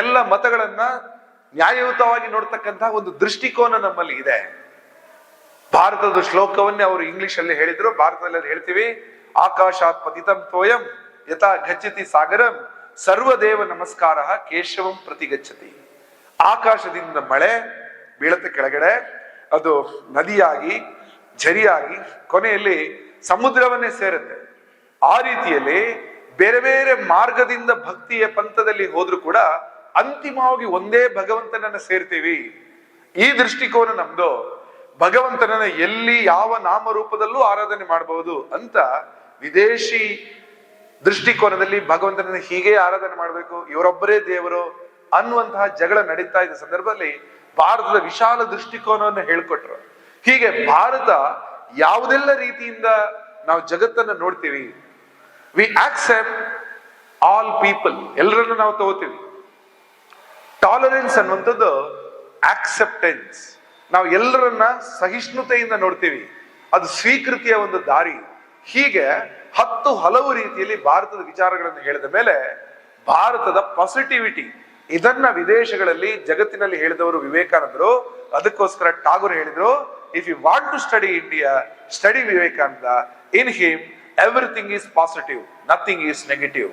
ಎಲ್ಲ ಮತಗಳನ್ನ ನ್ಯಾಯಯುತವಾಗಿ ನೋಡ್ತಕ್ಕಂತಹ ಒಂದು ದೃಷ್ಟಿಕೋನ ನಮ್ಮಲ್ಲಿ ಇದೆ. ಭಾರತದ ಶ್ಲೋಕವನ್ನೇ ಅವರು ಇಂಗ್ಲಿಷ್ ಅಲ್ಲಿ ಹೇಳಿದ್ರು, ಭಾರತದಲ್ಲಿ ಅದು ಹೇಳ್ತೀವಿ, ಆಕಾಶಾತ್ ಪತಿತಂ ತೋಯಂ ಯಥಾ ಗಚ್ಚತಿ ಸಾಗರಂ ಸರ್ವದೇವ ನಮಸ್ಕಾರ ಕೇಶವಂ ಪ್ರತಿ ಗಚ್ಚತಿ ಆಕಾಶದಿಂದ ಮಳೆ ಬೀಳತ್ತೆ ಕೆಳಗಡೆ, ಅದು ನದಿಯಾಗಿ, ಝರಿಯಾಗಿ ಕೊನೆಯಲ್ಲಿ ಸಮುದ್ರವನ್ನೇ ಸೇರುತ್ತೆ. ಆ ರೀತಿಯಲ್ಲಿ ಬೇರೆ ಬೇರೆ ಮಾರ್ಗದಿಂದ ಭಕ್ತಿಯ ಪಂಥದಲ್ಲಿ ಹೋದ್ರೂ ಕೂಡ ಅಂತಿಮವಾಗಿ ಒಂದೇ ಭಗವಂತನನ್ನ ಸೇರ್ತೀವಿ. ಈ ದೃಷ್ಟಿಕೋನ ನಮ್ದು. ಭಗವಂತನನ್ನ ಎಲ್ಲಿ ಯಾವ ನಾಮರೂಪದಲ್ಲೂ ಆರಾಧನೆ ಮಾಡಬಹುದು ಅಂತ ವಿದೇಶಿ ದೃಷ್ಟಿಕೋನದಲ್ಲಿ ಭಗವಂತನನ್ನ ಹೀಗೆ ಆರಾಧನೆ ಮಾಡಬೇಕು. ಇವರೊಬ್ಬರೇ ದೇವರು ಅನ್ನುವಂತಹ ಜಗಳ ನಡೀತಾ ಇದ್ದ ಸಂದರ್ಭದಲ್ಲಿ ಭಾರತದ ವಿಶಾಲ ದೃಷ್ಟಿಕೋನವನ್ನು ಹೇಳ್ಕೊಟ್ರು. ಹೀಗೆ ಭಾರತ ಯಾವುದೆಲ್ಲ ರೀತಿಯಿಂದ ನಾವು ಜಗತ್ತನ್ನ ನೋಡ್ತೀವಿ. ವಿ ಆಕ್ಸೆಪ್ಟ್ ಆಲ್ ಪೀಪಲ್ ಎಲ್ಲರನ್ನು ನಾವು ತಗೋತೀವಿ. ಟಾಲರೆನ್ಸ್ ಅನ್ನುವಂಥದ್ದು ಆಕ್ಸೆಪ್ಟೆನ್ಸ್ ನಾವು ಎಲ್ಲರನ್ನ ಸಹಿಷ್ಣುತೆಯಿಂದ ನೋಡ್ತೀವಿ. ಅದು ಸ್ವೀಕೃತಿಯ ಒಂದು ದಾರಿ. ಹೀಗೆ ಹತ್ತು ಹಲವು ರೀತಿಯಲ್ಲಿ ಭಾರತದ ವಿಚಾರಗಳನ್ನು ಹೇಳಿದ ಮೇಲೆ ಭಾರತದ ಪಾಸಿಟಿವಿಟಿ ಇದನ್ನ ವಿದೇಶಗಳಲ್ಲಿ ಜಗತ್ತಿನಲ್ಲಿ ಹೇಳಿದವರು ವಿವೇಕಾನಂದರು. ಅದಕ್ಕೋಸ್ಕರ ಟಾಗೂರ್ ಹೇಳಿದ್ರು if you want to study India study Vivekananda in him everything is positive nothing is negative